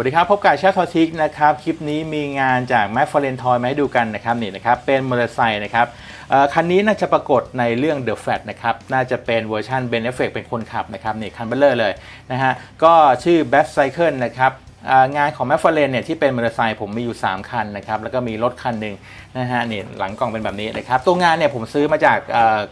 วัสดีครับ พบกับชาทอทิกนะครับ คลิปนี้มีงานจากแม f ฟ r เรนทอยมาให้ดูกันนะครับนี่นะครับ เป็นมอเตอร์ไซค์นะครับคันนี้น่าจะปรากฏในเรื่อง The Fat นะครับ น่าจะเป็นเวอร์ชันเบนเอฟเฟกเป็นคนขับนะครับนี่คันเบลเลอร์เลยนะฮะก็ชื่อ Best Cycle นะครับ งานของแม f ฟ r เรนเนี่ยที่เป็นมอเตอร์ไซค์ผมมีอยู่ 3 คันนะครับแล้วก็มีรถคันหนึ่งนะฮะนี่หลังกล่องเป็นแบบนี้นะครับตัวงานเนี่ยผมซื้อมาจาก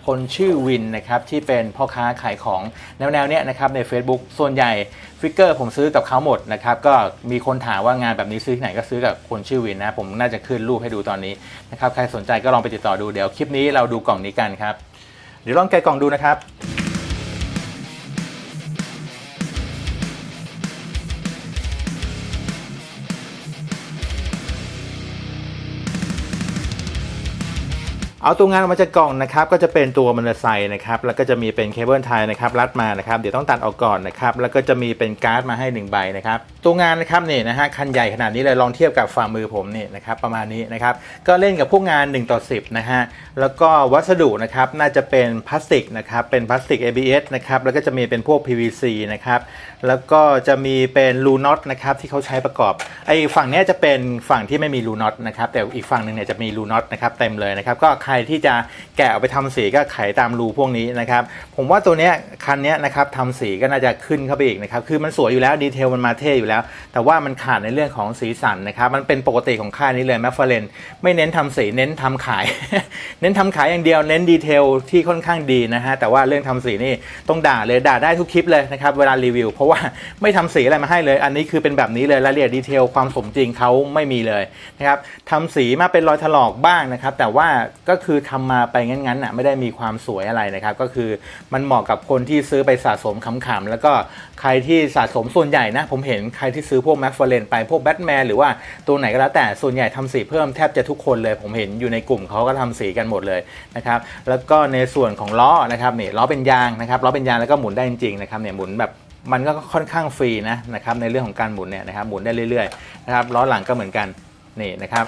คนชื่อวินนะครับที่เป็นพ่อค้าขายของแนวๆเนี้ยนะครับใน Facebook ส่วนใหญ่ฟิกเกอร์ผมซื้อกับเขาหมดนะครับก็มีคนถามว่างานแบบนี้ซื้อที่ไหนก็ซื้อกับคนชื่อวินนะผมน่าจะขึ้นรูปให้ดูตอนนี้นะครับใครสนใจก็ลองไปติดต่อดูเดี๋ยวคลิปนี้เราดูกล่องนี้กันครับเดี๋ยวลองแกะกล่องดูนะครับ เอาตัวงานออกมาจากกล่องนะครับก็จะเป็นตัวมอเตอร์ไซค์นะครับแล้วก็จะมีเป็นเคเบิลไทยนะครับรัดมานะครับเดี๋ยวต้องตัดออกก่อนนะครับแล้วก็จะมีเป็นการ์ดมาให้1ใบนะครับตัวงานนะครับนี่นะฮะคันใหญ่ขนาดนี้เลยลองเทียบกับฝ่ามือผมนี่นะครับประมาณนี้นะครับก็เล่นกับพวกงาน1ต่อ10นะฮะแล้วก็วัสดุนะครับน่าจะเป็นพลาสติกนะครับเป็นพลาสติก ABS นะครับแล้วก็จะมีเป็นพวก PVC นะครับแล้วก็จะมีเป็นรูน็อตนะครับที่เขาใช้ประกอบไอ้ฝั่งนี้จะเป็นฝั่งที่ไม่มีรูน็อตนะครับแต่อีกฝั่งหนึ่งเนี่ยจะมีรูน็อตนะครับเต็มเลยนะครับก็ใครที่จะแกะออกไปทำสีก็ไขตามรูพวกนี้นะครับ ผมว่าตัวเนี้ยคันเนี้ยนะครับทำสีก็น่าจะขึ้นเข้าไปอีกนะครับ คือมันสวยอยู่แล้วดีเทลมันมาเท่อยู่แล้ว แต่ว่ามันขาดในเรื่องของสีสันนะครับ มันเป็นปกติของค่ายนี้เลยแมฟเฟรนไม่เน้นทำสีเน้นทำขาย เน้นทำขายอย่างเดียวเน้นดีเทลที่ค่อนข้างดีนะฮะ แต่ว่าเรื่องทำสีนี่ต้องด่าเลยด่าได้ทุกคลิปเลยนะครับเวลารีวิว เพราะว่าไม่ทำสีอะไรมาให้เลย อันนี้คือเป็นแบบนี้เลยรายละเอียดดีเทลความสมจริงเขาไม่มีเลยนะครับทำสีมาเป็นรอยถลอกบ้างนะครับ แต่ว่าก็คือทำมาไปงั้นๆน่ะไม่ได้มีความสวยอะไรนะครับ ก็คือมันเหมาะกับคนที่ซื้อไปสะสมขำๆแล้วก็ใครที่สะสมส่วนใหญ่นะ ผมเห็นใครที่ซื้อพวกแมฟเฟอร์เรนไปพวกแบทแมนหรือว่าตัวไหนก็แล้วแต่ส่วนใหญ่ทำสีเพิ่มแทบจะทุกคนเลย ผมเห็นอยู่ในกลุ่มเขาก็ทำสีกันหมดเลยนะครับแล้วก็ในส่วนของล้อนะครับนี่ล้อเป็นยางนะครับล้อเป็นยางแล้วก็หมุนได้จริงๆนะครับเนี่ยหมุนแบบมันก็ค่อนข้างฟรีนะนะครับในเรื่องของการหมุนเนี่ยนะครับหมุนได้เรื่อยๆนะครับล้อหลังก็เหมือนกัน นี่นะครับ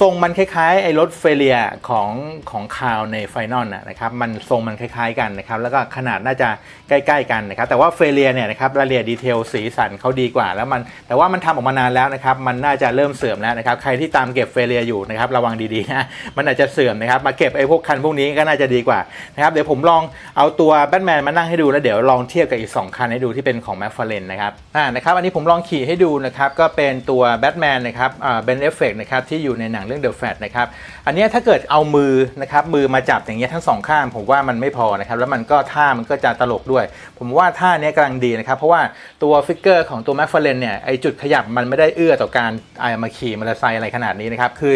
ทรงมันคล้ายๆไอ้รถเฟเลียของของคาวในไฟนอลนะครับมันทรงมันคล้ายๆกันนะครับแล้วก็ขนาดน่าจะใกล้ๆกันนะครับแต่ว่าเฟเลียเนี่ยนะครับรายละเอียดดีเทลสีสันเขาดีกว่าแล้วมันแต่ว่ามันทำออกมานานแล้วนะครับมันน่าจะเริ่มเสื่อมแล้วนะครับใครที่ตามเก็บเฟเลียอยู่นะครับระวังดีๆนะมันอาจจะเสื่อมนะครับมาเก็บไอ้พวกคันพวกนี้ก็น่าจะดีกว่านะครับเดี๋ยวผมลองเอาตัวแบทแมนมานั่งให้ดูแล้วเดี๋ยวลองเทียบกับอีก 2 คันให้ดูที่เป็นของแมฟฟาเรนนะครับอ่านะครับอันนี้ผมลองขี่ให้ดูนะครับก็เป็นตัวแบทแมนนะครับอ่าเบนเอฟเฟกนะครับที่อยู่ในหนังเรื่อง The Fat นะครับอันนี้ถ้าเกิดเอามือนะครับมือมาจับอย่างเงี้ยทั้งสองข้างผมว่ามันไม่พอนะครับแล้วมันก็ท่ามันก็จะตลกด้วย ผมว่าท่าเนี้ยกำลังดีนะครับเพราะว่าตัวฟิกเกอร์ของตัวแมฟฟาเรนเนี่ยไอจุดขยับมันไม่ได้เอื้อต่อการเอามาขี่มอเตอร์ไซค์อะไรขนาดนี้นะครับคือ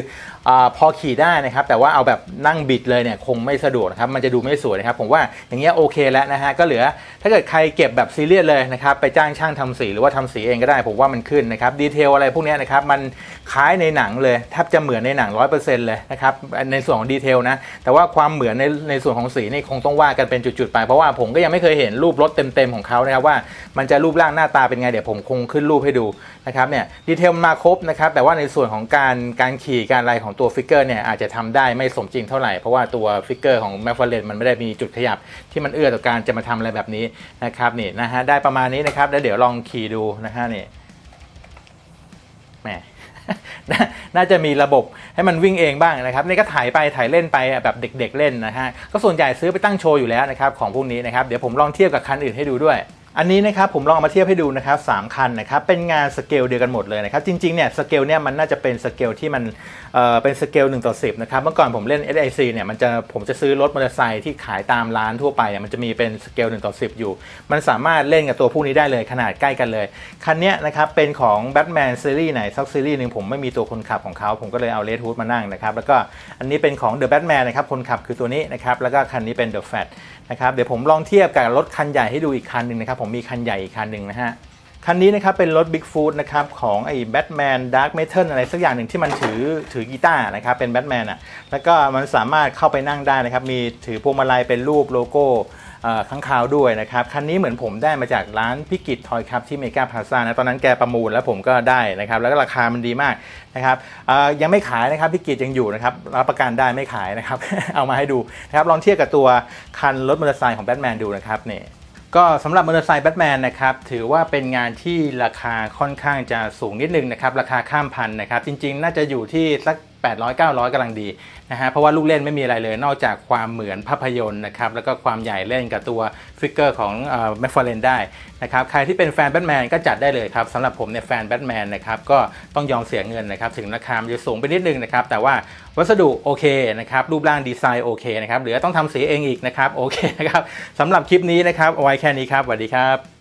อพอขี่ได้นะครับแต่ว่าเอาแบบนั่งบิดเลยเนี่ยคงไม่สะดวกนะครับมันจะดูไม่สวยนะครับผมว่าอย่างเงี้ยโอเคแล้วนะฮะก็เหลือ ถ้าเกิดใครเก็บแบบซีเรียสเลยนะครับไปจ้างช่างทำสีหรือว่าทำสีเองก็ได้ ผมว่ามันขึ้นนะครับดีเทลอะไรพวกนี้นะครับมันคล้ายในหนังเลยแทบจะเหมือนในหนัง 100%เลยนะครับในส่วนของดีเทลนะแต่ว่าความเหมือนในในส่วนของสีนี่คงต้องว่ากันเป็นจุดๆไป เพราะว่าผมก็ยังไม่เคยเห็นรูปรถเต็มๆของเขานะครับว่ามันจะรูปร่างหน้าตาเป็นไงเดี๋ยวผมคงขึ้นรูปให้ดูนะครับเนี่ยดีเทลมาครบนะครับแต่ว่าในส่วนของการการขี่การอะไรของตัวฟิกเกอร์เนี่ยอาจจะทำได้ไม่สมจริงเท่าไหร่เพราะว่าตัวฟิกเกอร์ของแมฟฟาเรนมันไม่ได้มีจุดขยับที่มันเอื้อต่อการจะมาทำอะไรแบบนี้นะครับนี่นะฮะได้ประมาณนี้นะครับแล้วเดี๋ยวลองขี่ดูนะฮะนี่แหม น่าน่าจะมีระบบให้มันวิ่งเองบ้างนะครับนี่ก็ถ่ายไปถ่ายเล่นไปแบบเด็ก ๆ เล่นนะฮะก็ส่วนใหญ่ซื้อไปตั้งโชว์อยู่แล้วนะครับของพวกนี้นะครับเดี๋ยวผมลองเทียบกับคันอื่นให้ดูด้วย อันนี้นะครับผมลองเอามาเทียบให้ดูนะครับสามคันนะครับเป็นงานสเกลเดียวกันหมดเลยนะครับจริงๆเนี่ยสเกลเนี่ยมันน่าจะเป็นสเกลที่มันเอ่อเป็นสเกล1ต่อ10นะครับเมื่อก่อนผมเล่น SIC เนี่ยมันจะผมจะซื้อรถมอเตอร์ไซค์ที่ขายตามร้านทั่วไปเนี่ยมันจะมีเป็นสเกล1ต่อ10 อยู่ มันสามารถเล่นกับตัวพวกนี้ได้เลยขนาดใกล้กันเลย คันเนี้ยนะครับเป็นของ Batman ซีรีส์ไหนสักซีรีส์หนึ่งผมไม่มีตัวคนขับของเขาผมก็เลยเอา Red Hood มานั่งนะครับแล้วก็อันนี้เป็นของ The Batman นะครับคนขับคือตัวนี้นะครับแล้วก็คันนี้เป็น The Fat นะครับเดี๋ยวผมลองเทียบกับรถคันใหญ่ให้ดูอีกคันหนึ่งนะครับผมมีคันใหญ่อีกคันหนึ่งนะฮะ คันนี้นะครับเป็นรถ Bigfoot นะครับของไอ้ Batman Dark Metal อะไรสักอย่างหนึ่งที่มันถือถือกีตาร์นะครับเป็นแบทแมนอะแล้วก็มันสามารถเข้าไปนั่งได้นะครับ มีถือพวงมาลัยเป็นรูปโลโก้อ่อข้างคาวด้วยนะครับ คันนี้เหมือนผมได้มาจากร้านพิกิตทอยครับที่เมกาพาซ่านะตอนนั้นแกประมูลแล้วผมก็ได้นะครับ แล้วก็ราคามันดีมากนะครับอ่อยังไม่ขายนะครับพิกิตยังอยู่นะครับ รับประกันได้ไม่ขายนะครับ เอามาให้ดูนะครับลองเทียบกับตัวคันรถมอเตอร์ไซค์ของแบทแมนดูนะครับเนี่ย ก็สำหรับมอเตอร์ไซค์แบทแมนนะครับถือว่าเป็นงานที่ราคาค่อนข้างจะสูงนิดนึงนะครับ ราคาข้ามพันนะครับ จริงๆ น่าจะอยู่ที่สัก 800 900กำลังดีนะฮะเพราะว่าลูกเล่นไม่มีอะไรเลย นอกจากความเหมือนภาพยนตร์นะครับแล้วก็ความใหญ่เล่นกับตัวฟิกเกอร์ของแมฟฟาเลนได้นะครับใครที่เป็นแฟนแบทแมนก็จัดได้เลยครับสำหรับผมเนี่ยแฟนแบทแมนนะครับก็ต้องยอมเสียเงินนะครับถึงราคามันจะสูงไปนิดนึงนะครับแต่ว่าวัสดุโอเคนะครับรูปร่างดีไซน์โอเคนะครับเหลือต้องทำสีเองอีกนะครับโอเคนะครับสำหรับคลิปนี้นะครับเอาไว้แค่นี้ครับสวัสดีครับ